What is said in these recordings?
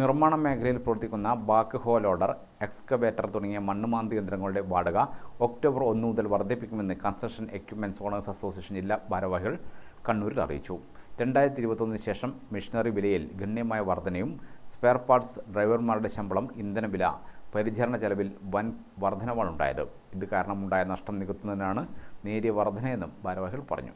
നിർമ്മാണ മേഖലയിൽ പ്രവർത്തിക്കുന്ന ബാക്ക് ഹോ ലോഡർ എക്സ്കവേറ്റർ തുടങ്ങിയ മണ്ണുമാന്തി യന്ത്രങ്ങളുടെ വാടക ഒക്ടോബർ ഒന്ന് മുതൽ വർദ്ധിപ്പിക്കുമെന്ന് കൺസ്ട്രക്ഷൻ എക്യുപ്മെന്റ്സ് ഓണേഴ്സ് അസോസിയേഷൻ ജില്ലാ ഭാരവാഹികൾ കണ്ണൂരിൽ അറിയിച്ചു. രണ്ടായിരത്തി ഇരുപത്തൊന്നിന് ശേഷം മിഷനറി വിലയിൽ ഗണ്യമായ വർധനയും സ്പെയർ പാർട്സ് ഡ്രൈവർമാരുടെ ശമ്പളം ഇന്ധനവില പരിചരണ ചെലവിൽ വൻ വർധനവാണുണ്ടായത്. ഇത് കാരണമുണ്ടായ നഷ്ടം നികത്തുന്നതിനാണ് നേരിയ വർധനയെന്നും ഭാരവാഹികൾ പറഞ്ഞു.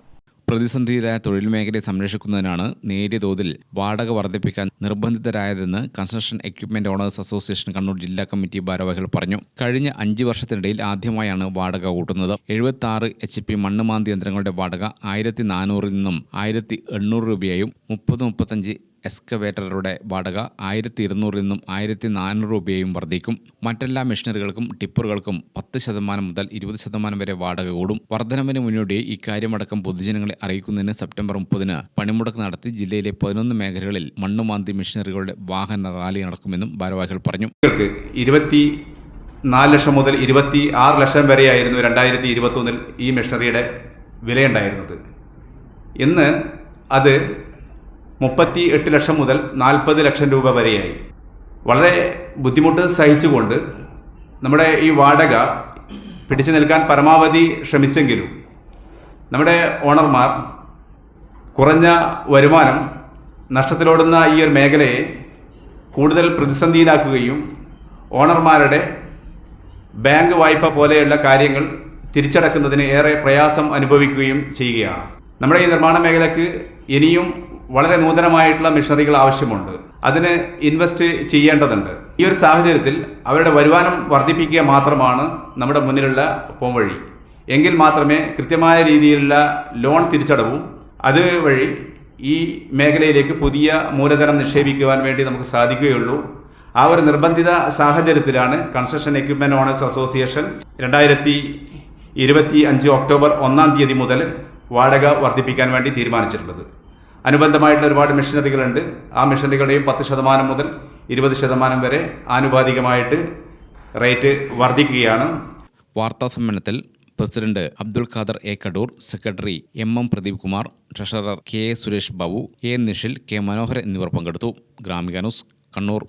പ്രതിസന്ധിയിലായ തൊഴിൽ മേഖലയെ സംരക്ഷിക്കുന്നതിനാണ് നേരിയ തോതിൽ വാടക വർദ്ധിപ്പിക്കാൻ നിർബന്ധിതരായതെന്ന് construction equipment owners association Kannur ജില്ലാ കമ്മിറ്റി ഭാരവാഹികൾ പറഞ്ഞു. കഴിഞ്ഞ അഞ്ച് വർഷത്തിനിടയിൽ ആദ്യമായാണ് വാടക കൂട്ടുന്നത്. എഴുപത്തി ആറ് എച്ച് പി മണ്ണുമാന്തി യന്ത്രങ്ങളുടെ വാടക ആയിരത്തി നാനൂറിൽ നിന്നും ആയിരത്തി എണ്ണൂറ് രൂപയായും മുപ്പത് മുപ്പത്തഞ്ച് എക്സ്കവേറ്ററുടെ വാടക ആയിരത്തി ഇരുന്നൂറിൽ നിന്നും ആയിരത്തി നാനൂറ് രൂപയും വർദ്ധിക്കും. മറ്റെല്ലാ മെഷീനറികൾക്കും ടിപ്പറുകൾക്കും പത്ത് ശതമാനം മുതൽ ഇരുപത് ശതമാനം വരെ വാടക കൂടും. വർധനവിന് മുന്നോടി ഇക്കാര്യമടക്കം പൊതുജനങ്ങളെ അറിയിക്കുന്നതിന് സെപ്റ്റംബർ മുപ്പതിന് പണിമുടക്ക് നടത്തി ജില്ലയിലെ പതിനൊന്ന് മേഖലകളിൽ മണ്ണുമാന്തി മെഷീനറികളുടെ വാഹന റാലി നടക്കുമെന്നും ഭാരവാഹികൾ പറഞ്ഞു. ഇരുപത്തി നാല് ലക്ഷം മുതൽ ഇരുപത്തി ആറ് ലക്ഷം വരെയായിരുന്നു രണ്ടായിരത്തി ഇരുപത്തൊന്നിൽ ഈ മെഷീനറിയുടെ വിലയുണ്ടായിരുന്നത്. ഇന്ന് അത് മുപ്പത്തി എട്ട് ലക്ഷം മുതൽ നാൽപ്പത് ലക്ഷം രൂപ വരെയായി. വളരെ ബുദ്ധിമുട്ട് സഹിച്ചുകൊണ്ട് നമ്മുടെ ഈ വാടക പിടിച്ചു നിൽക്കാൻ പരമാവധി ശ്രമിച്ചെങ്കിലും നമ്മുടെ ഓണർമാർ കുറഞ്ഞ വരുമാനം നഷ്ടത്തിലോടുന്ന ഈ ഒരു മേഖലയെ കൂടുതൽ പ്രതിസന്ധിയിലാക്കുകയും ഓണർമാരുടെ ബാങ്ക് വായ്പ പോലെയുള്ള കാര്യങ്ങൾ തിരിച്ചടക്കുന്നതിന് ഏറെ പ്രയാസം അനുഭവിക്കുകയും ചെയ്യുകയാണ്. നമ്മുടെ ഈ നിർമ്മാണ മേഖലയ്ക്ക് ഇനിയും വളരെ നൂതനമായിട്ടുള്ള മിഷണറികൾ ആവശ്യമുണ്ട്. അതിന് ഇൻവെസ്റ്റ് ചെയ്യേണ്ടതുണ്ട്. ഈ ഒരു സാഹചര്യത്തിൽ അവരുടെ വരുമാനം വർദ്ധിപ്പിക്കുക മാത്രമാണ് നമ്മുടെ മുന്നിലുള്ള പോംവഴി എങ്കിൽ മാത്രമേ കൃത്യമായ രീതിയിലുള്ള ലോൺ തിരിച്ചടവും. അതുവഴി ഈ മേഖലയിലേക്ക് പുതിയ മൂലധനം നിക്ഷേപിക്കുവാൻ വേണ്ടി നമുക്ക് സാധിക്കുകയുള്ളൂ. ആ ഒരു നിർബന്ധിത സാഹചര്യത്തിലാണ് കൺസ്ട്രക്ഷൻ എക്യുപ്മെന്റ് ഓണേഴ്സ് അസോസിയേഷൻ രണ്ടായിരത്തി ഇരുപത്തി അഞ്ച് ഒക്ടോബർ ഒന്നാം തീയതി മുതൽ വാടക വർദ്ധിപ്പിക്കാൻ വേണ്ടി തീരുമാനിച്ചിട്ടുള്ളത്. അനുബന്ധമായിട്ടുള്ള ഒരുപാട് മെഷീനറികളുണ്ട്. ആ മെഷീനറികളുടെയും പത്ത് ശതമാനം മുതൽ ഇരുപത് ശതമാനം വരെ ആനുപാതികമായിട്ട് റേറ്റ് വർദ്ധിക്കുകയാണ്. വാർത്താ സമ്മേളനത്തിൽ president Abdul Khader A Kadur secretary M M Pradeep Kumar treasurer K Suresh Babu A Nishil K Manohar എന്നിവർ പങ്കെടുത്തു. ഗ്രാമിക ന്യൂസ് കണ്ണൂർ.